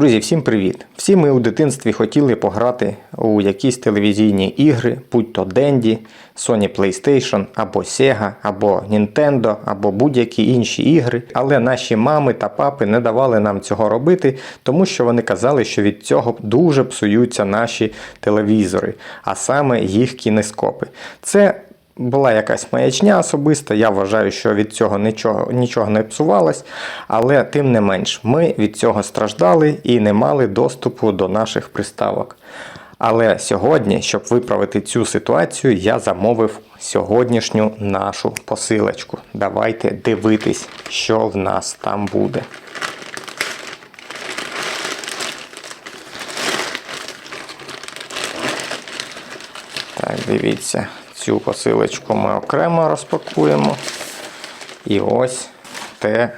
Друзі, всім привіт! Всі ми у дитинстві хотіли пограти у якісь телевізійні ігри, будь то Денді, Sony PlayStation, або Sega, або Nintendo, або будь-які інші ігри. Але наші мами та папи не давали нам цього робити, тому що вони казали, що від цього дуже псуються наші телевізори, а саме їх кінескопи. Це була якась маячня особиста. Я вважаю, що від цього нічого, нічого не псувалось, але тим не менш, ми від цього страждали і не мали доступу до наших приставок. Але сьогодні, щоб виправити цю ситуацію, я замовив сьогоднішню нашу посилочку. Давайте дивитись, що в нас там буде. Так, дивіться, цю посилочку ми окремо розпакуємо. І ось те,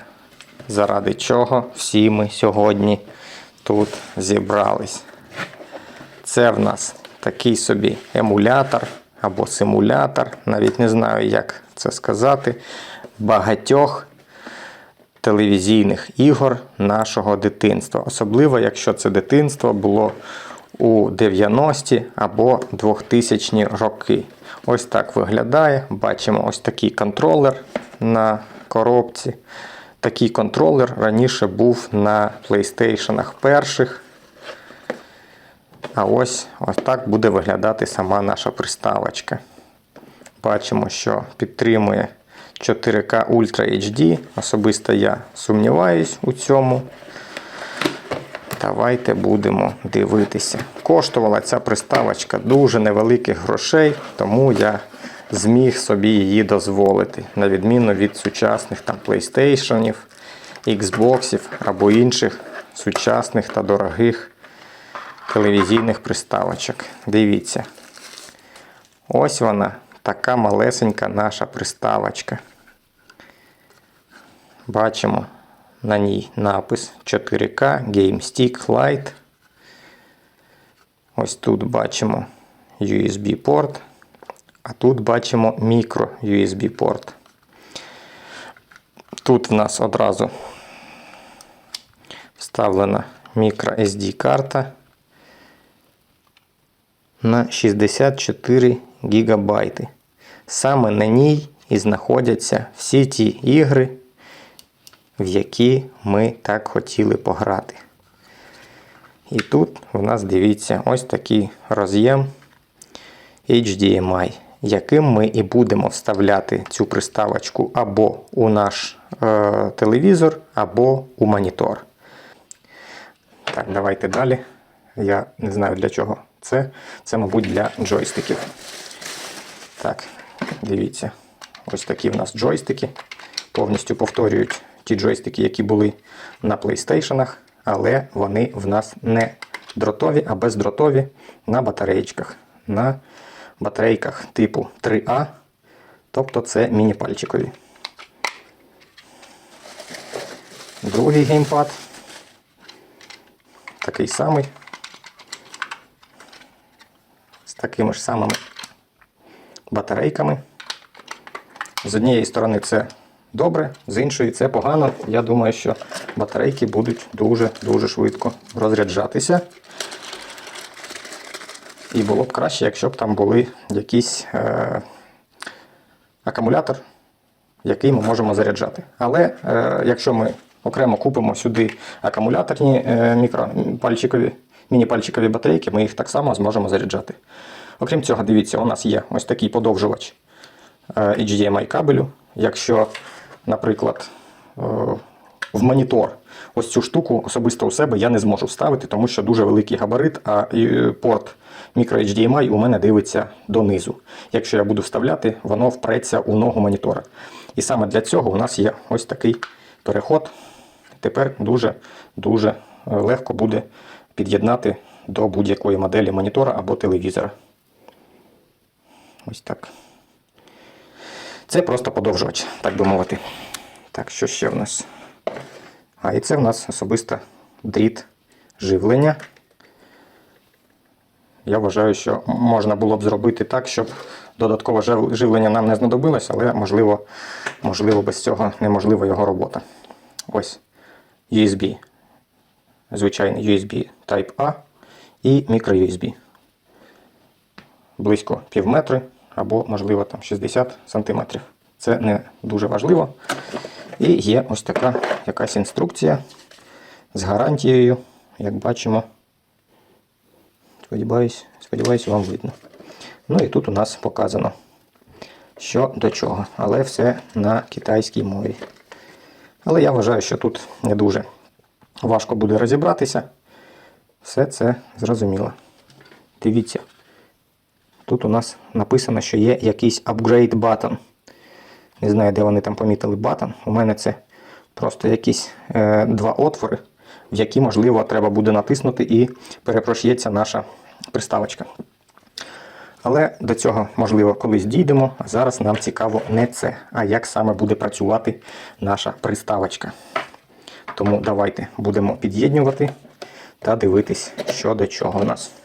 заради чого всі ми сьогодні тут зібрались. Це в нас такий собі емулятор або симулятор, навіть не знаю, як це сказати, багатьох телевізійних ігор нашого дитинства. Особливо, якщо це дитинство було у 90-ті або 2000-ні роки. Ось так виглядає. Бачимо ось такий контролер на коробці. Такий контролер раніше був на PlayStation перших. А ось ось так буде виглядати сама наша приставочка. Бачимо, що підтримує 4К Ultra HD. Особисто я сумніваюсь у цьому. Давайте будемо дивитися. Коштувала ця приставочка дуже невеликих грошей, тому я зміг собі її дозволити, на відміну від сучасних там PlayStation, Xbox або інших сучасних та дорогих телевізійних приставочок. Дивіться. Ось вона, така малесенька наша приставочка. Бачимо на ній напис 4К GameStick Lite. Ось тут бачимо USB порт, а тут бачимо мікро USB порт. Тут в нас одразу вставлена мікро SD карта на 64 гігабайти. Саме на ній і знаходяться всі ті ігри, в які ми так хотіли пограти. І тут в нас дивіться ось такий роз'єм HDMI, яким ми і будемо вставляти цю приставочку або у наш е, телевізор, або у монітор. Так, давайте далі. Я не знаю для чого це. Це, мабуть, для джойстиків. Так, дивіться. Ось такі в нас джойстики. Повністю повторюють ті джойстики, які були на PlayStation, але вони в нас не дротові, а бездротові на батареєчках. На батарейках типу 3А, тобто це міні-пальчикові. Другий геймпад. Такий самий. З такими ж самими батарейками. З однієї сторони це добре, з іншої це погано. Я думаю, що батарейки будуть дуже-дуже швидко розряджатися. І було б краще, якщо б там були якийсь е, акумулятор, який ми можемо заряджати. Але е, якщо ми окремо купимо сюди акумуляторні е, мікропальчикові, міні-пальчикові батарейки, ми їх так само зможемо заряджати. Окрім цього, дивіться, у нас є ось такий подовжувач е, HDMI кабелю. Якщо, наприклад, е, в монітор ось цю штуку особисто у себе я не зможу вставити, тому що дуже великий габарит, а порт мікро HDMI у мене дивиться донизу. Якщо я буду вставляти, воно впреться у ногу монітора. І саме для цього у нас є ось такий переход. Тепер дуже-дуже легко буде під'єднати до будь-якої моделі монітора або телевізора. Ось так. Це просто подовжувач, так би мовити. Так, що ще в нас? А і це в нас особисто дріт живлення. Я вважаю, що можна було б зробити так, щоб додаткове живлення нам не знадобилось, але можливо, можливо без цього неможлива його робота. Ось USB звичайний USB Type-A і microUSB. Близько пів метри або, можливо, там 60 сантиметрів. Це не дуже важливо. І є ось така якась інструкція з гарантією, як бачимо. Сподіваюсь, сподіваюсь, вам видно. Ну і тут у нас показано, що до чого, але все на китайській мові. Але я вважаю, що тут не дуже важко буде розібратися. Все це зрозуміло. Дивіться. Тут у нас написано, що є якийсь upgrade button. Не знаю, де вони там помітили button. У мене це просто якісь е, два отвори, в які, можливо, треба буде натиснути і перепрошється наша приставочка. Але до цього, можливо, колись дійдемо. А зараз нам цікаво не це, а як саме буде працювати наша приставочка. Тому давайте будемо під'єднювати та дивитись, що до чого у нас.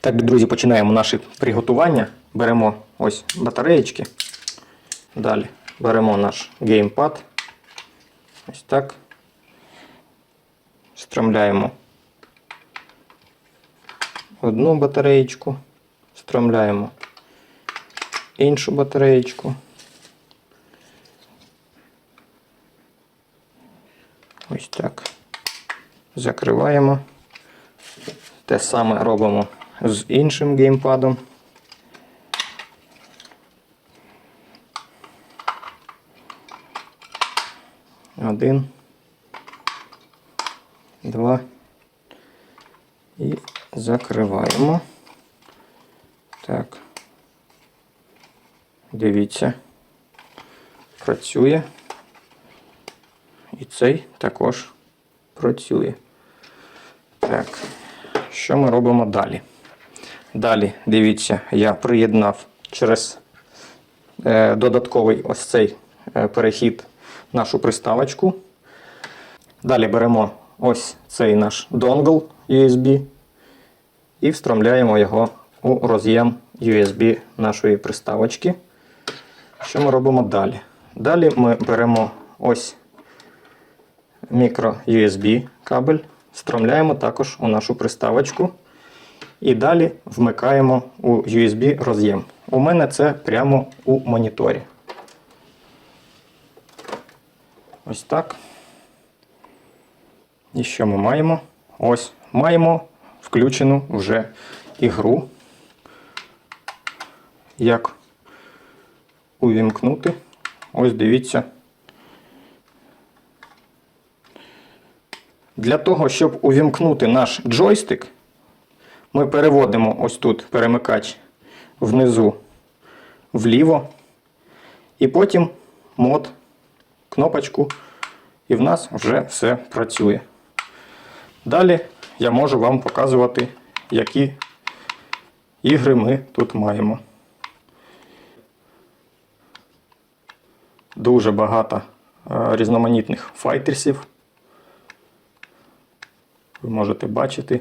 Так, друзі, починаємо наше приготування. Беремо ось батареєчки. Далі беремо наш геймпад. Ось так. Стромляємо одну батареєчку, стромляємо іншу батареєчку. Ось так. Закриваємо. Те саме робимо з іншим геймпадом. Один. Два. І закриваємо. Так. Дивіться. Працює. І цей також працює. Так, що ми робимо далі? Далі, дивіться, я приєднав через е, додатковий ось цей е, перехід нашу приставочку. Далі беремо ось цей наш донгл USB і встромляємо його у роз'єм USB нашої приставочки. Що ми робимо далі? Далі ми беремо ось мікро USB кабель, встромляємо також у нашу приставочку. І далі вмикаємо у USB роз'єм. У мене це прямо у моніторі. Ось так. І що ми маємо? Ось маємо включену вже ігру. Як увімкнути? Ось дивіться. Для того, щоб увімкнути наш джойстик, ми переводимо ось тут перемикач внизу вліво. І потім мод, кнопочку, і в нас вже все працює. Далі я можу вам показувати, які ігри ми тут маємо. Дуже багато е, різноманітних файтерсів. Ви можете бачити.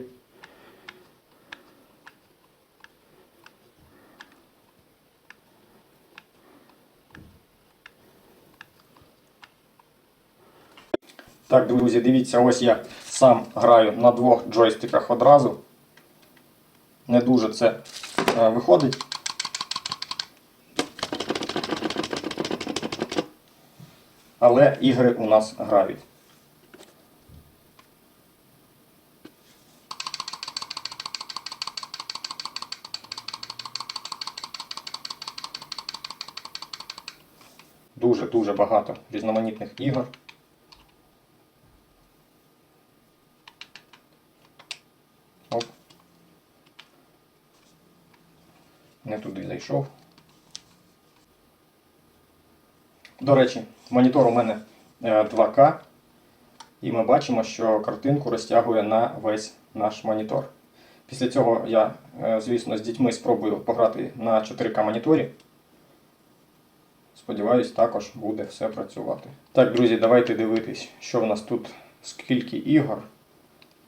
Так, друзі, дивіться, ось я сам граю на двох джойстиках одразу. Не дуже це е, виходить. Але ігри у нас грають. Дуже-дуже багато різноманітних ігор. Не. До речі, монітор у мене е, 2К, і ми бачимо, що картинку розтягує на весь наш монітор. Після цього я, е, звісно, з дітьми спробую пограти на 4К моніторі. Сподіваюсь, також буде все працювати. Так, друзі, давайте дивитись, що в нас тут, скільки ігор.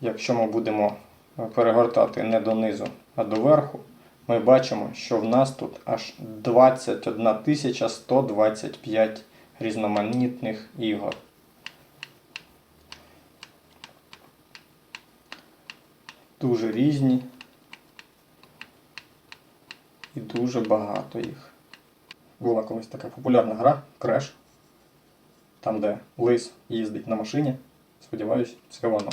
Якщо ми будемо е, перегортати не донизу, а до верху, ми бачимо, що в нас тут аж 21 125 різноманітних ігор. дуже різні. І дуже багато їх. Була колись така популярна гра Crash, там, де лис їздить на машині. Сподіваюсь, це воно.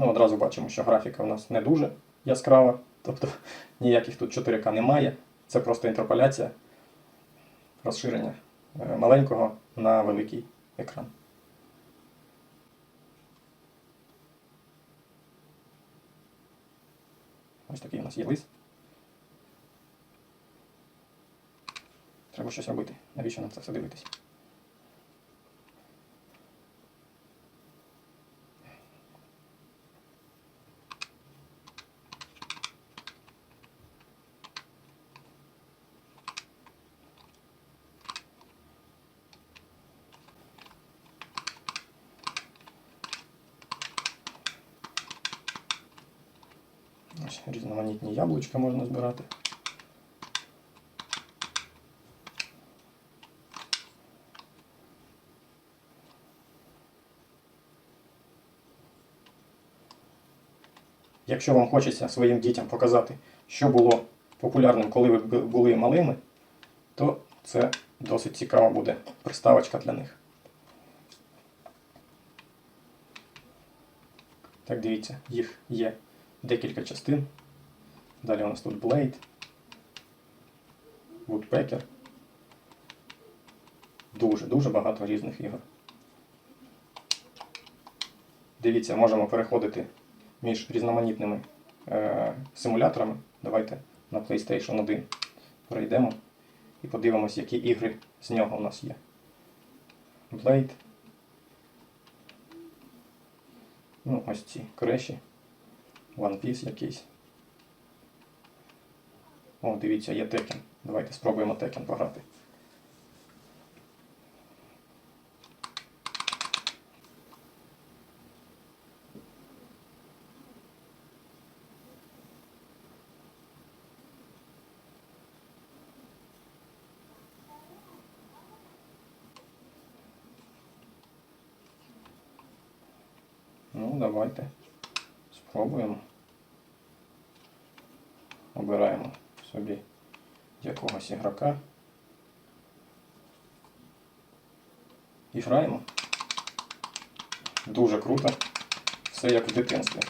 Ну, одразу бачимо, що графіка у нас не дуже яскрава, тобто ніяких тут 4К немає. Це просто інтерполяція, розширення е, маленького на великий екран. Ось такий у нас є лист. Треба щось робити. Навіщо нам це все дивитись? Ось різноманітні яблучка можна збирати. Якщо вам хочеться своїм дітям показати, що було популярним, коли ви були малими, то це досить цікава буде приставочка для них. Так, дивіться, їх є декілька частин. Далі у нас тут Blade, Woodpecker. Дуже-дуже багато різних ігор. Дивіться, можемо переходити між різноманітними е, симуляторами. Давайте на PlayStation 1 перейдемо і подивимось, які ігри з нього у нас є. Blade. Ну, ось ці креші. One Piece якийсь. О, дивіться, є Tekken. Давайте спробуємо Tekken пограти. 40. І граємо. Дуже круто. Все як в дитинстві.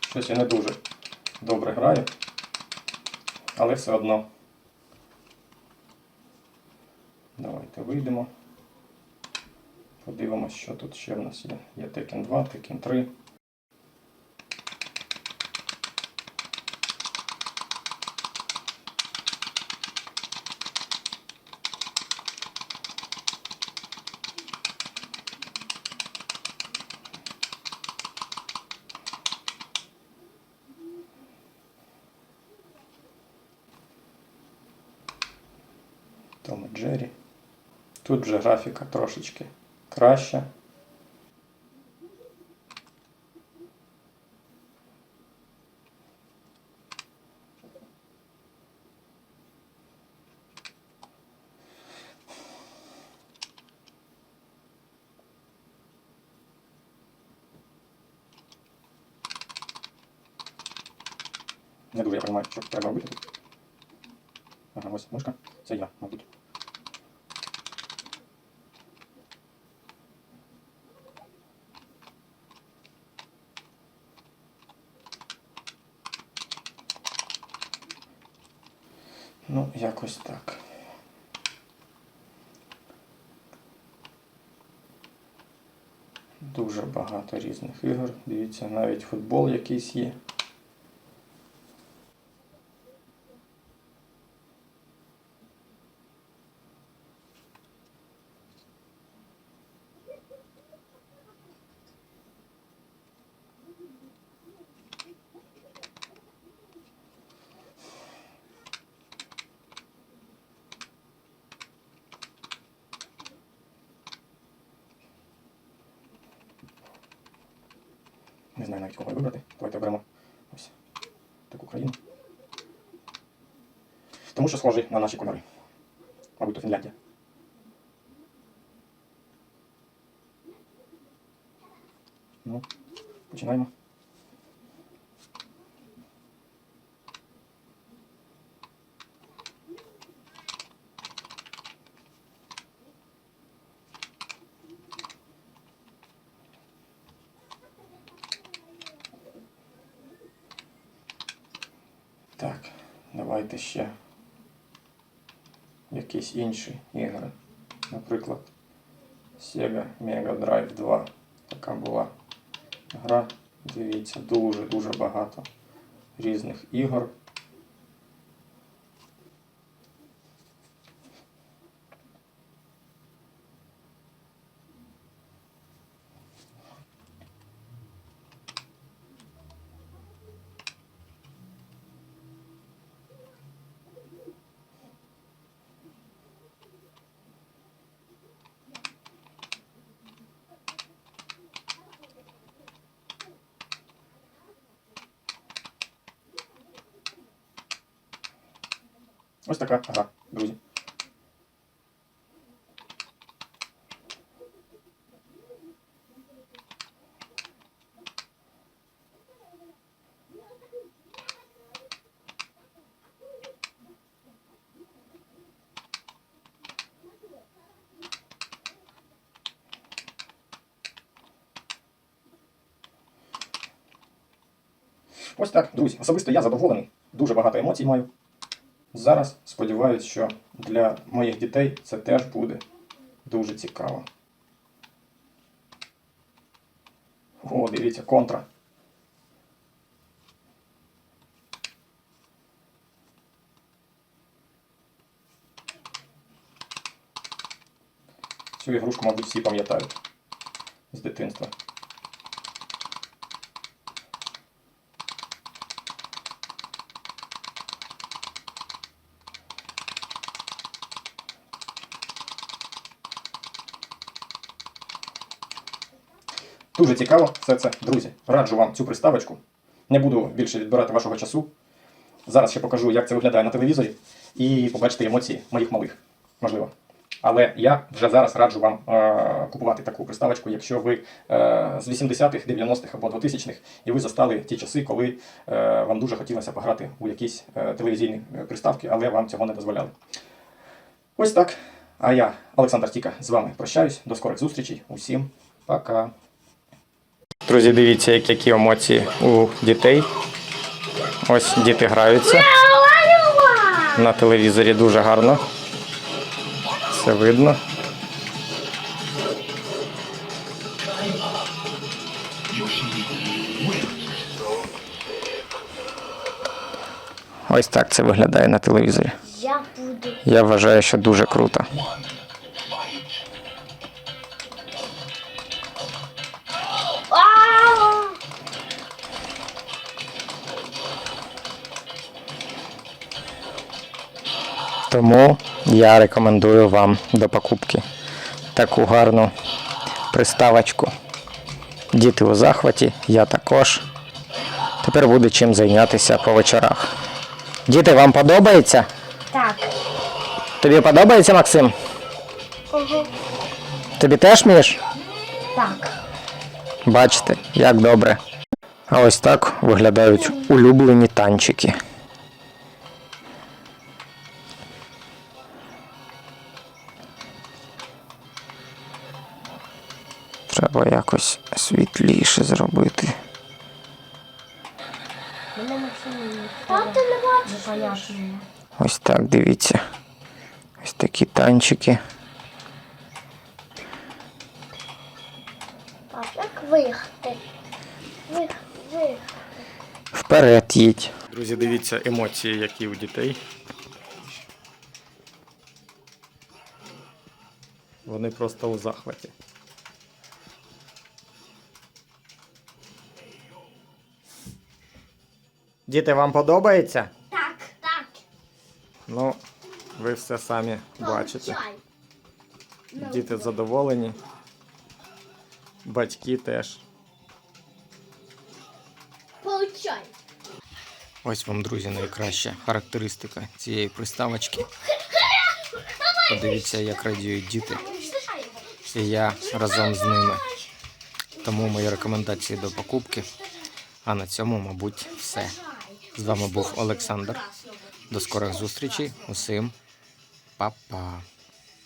Щось я не дуже добре граю, але все одно. Давайте вийдемо. Подивимось, що тут ще в нас є. Є Tekken 2, Tekken 3. Том і Джері. Тут вже графіка трошечки краща. Не дуже я розумію, що треба робити. Ага, ось мишка. Це я, мабуть. Якось так. Дуже багато різних ігор. Дивіться, навіть футбол якийсь є. Не знаю навіть кого вибрати. Давайте оберемо ось таку країну. Тому що схожий на наші кольори. Мабуть, то Фінляндія. Ну, починаємо. Так, давайте ще якісь інші ігри. Наприклад, Sega Mega Drive 2. Така була гра. Дивіться, дуже-дуже багато різних ігор. Ось така гра, друзі. Ось так, друзі. Особисто я задоволений. Дуже багато емоцій маю. Зараз сподіваюся, що для моїх дітей це теж буде дуже цікаво. О, дивіться, контра. Цю ігрушку, мабуть, всі пам'ятають з дитинства. Дуже цікаво все це, друзі. Раджу вам цю приставочку. Не буду більше відбирати вашого часу. Зараз ще покажу, як це виглядає на телевізорі, і побачите емоції моїх малих. Можливо. Але я вже зараз раджу вам е, купувати таку приставочку, якщо ви е, з 80-х, 90-х або 2000-х, і ви застали ті часи, коли е, вам дуже хотілося пограти у якісь е, телевізійні е, приставки, але вам цього не дозволяли. Ось так. А я, Олександр Тіка, з вами прощаюсь. До скорих зустрічей. Усім пока. Друзі, дивіться, які емоції у дітей. Ось діти граються. На телевізорі дуже гарно. Все видно. Ось так це виглядає на телевізорі. Я. Я вважаю, що дуже круто. Тому я рекомендую вам до покупки таку гарну приставочку. Діти у захваті, я також. Тепер буде чим зайнятися по вечорах. Діти, вам подобається? Так. Тобі подобається, Максим? Угу. Тобі теж міш? Так. Бачите, як добре. А ось так виглядають улюблені танчики. Треба якось світліше зробити. Ось так, дивіться. Ось такі танчики. А як виїхати? Вих, вих. Вперед їдь. Друзі, дивіться емоції, які у дітей. Вони просто у захваті. Діти, вам подобається? Так, так. Ну, ви все самі бачите. Діти задоволені. Батьки теж. Получай. Ось вам, друзі, найкраща характеристика цієї приставочки. Подивіться, як радіють діти. І я разом з ними. Тому мої рекомендації до покупки. А на цьому, мабуть, все. З вами був Олександр. До скорих зустрічей. Усім па-па.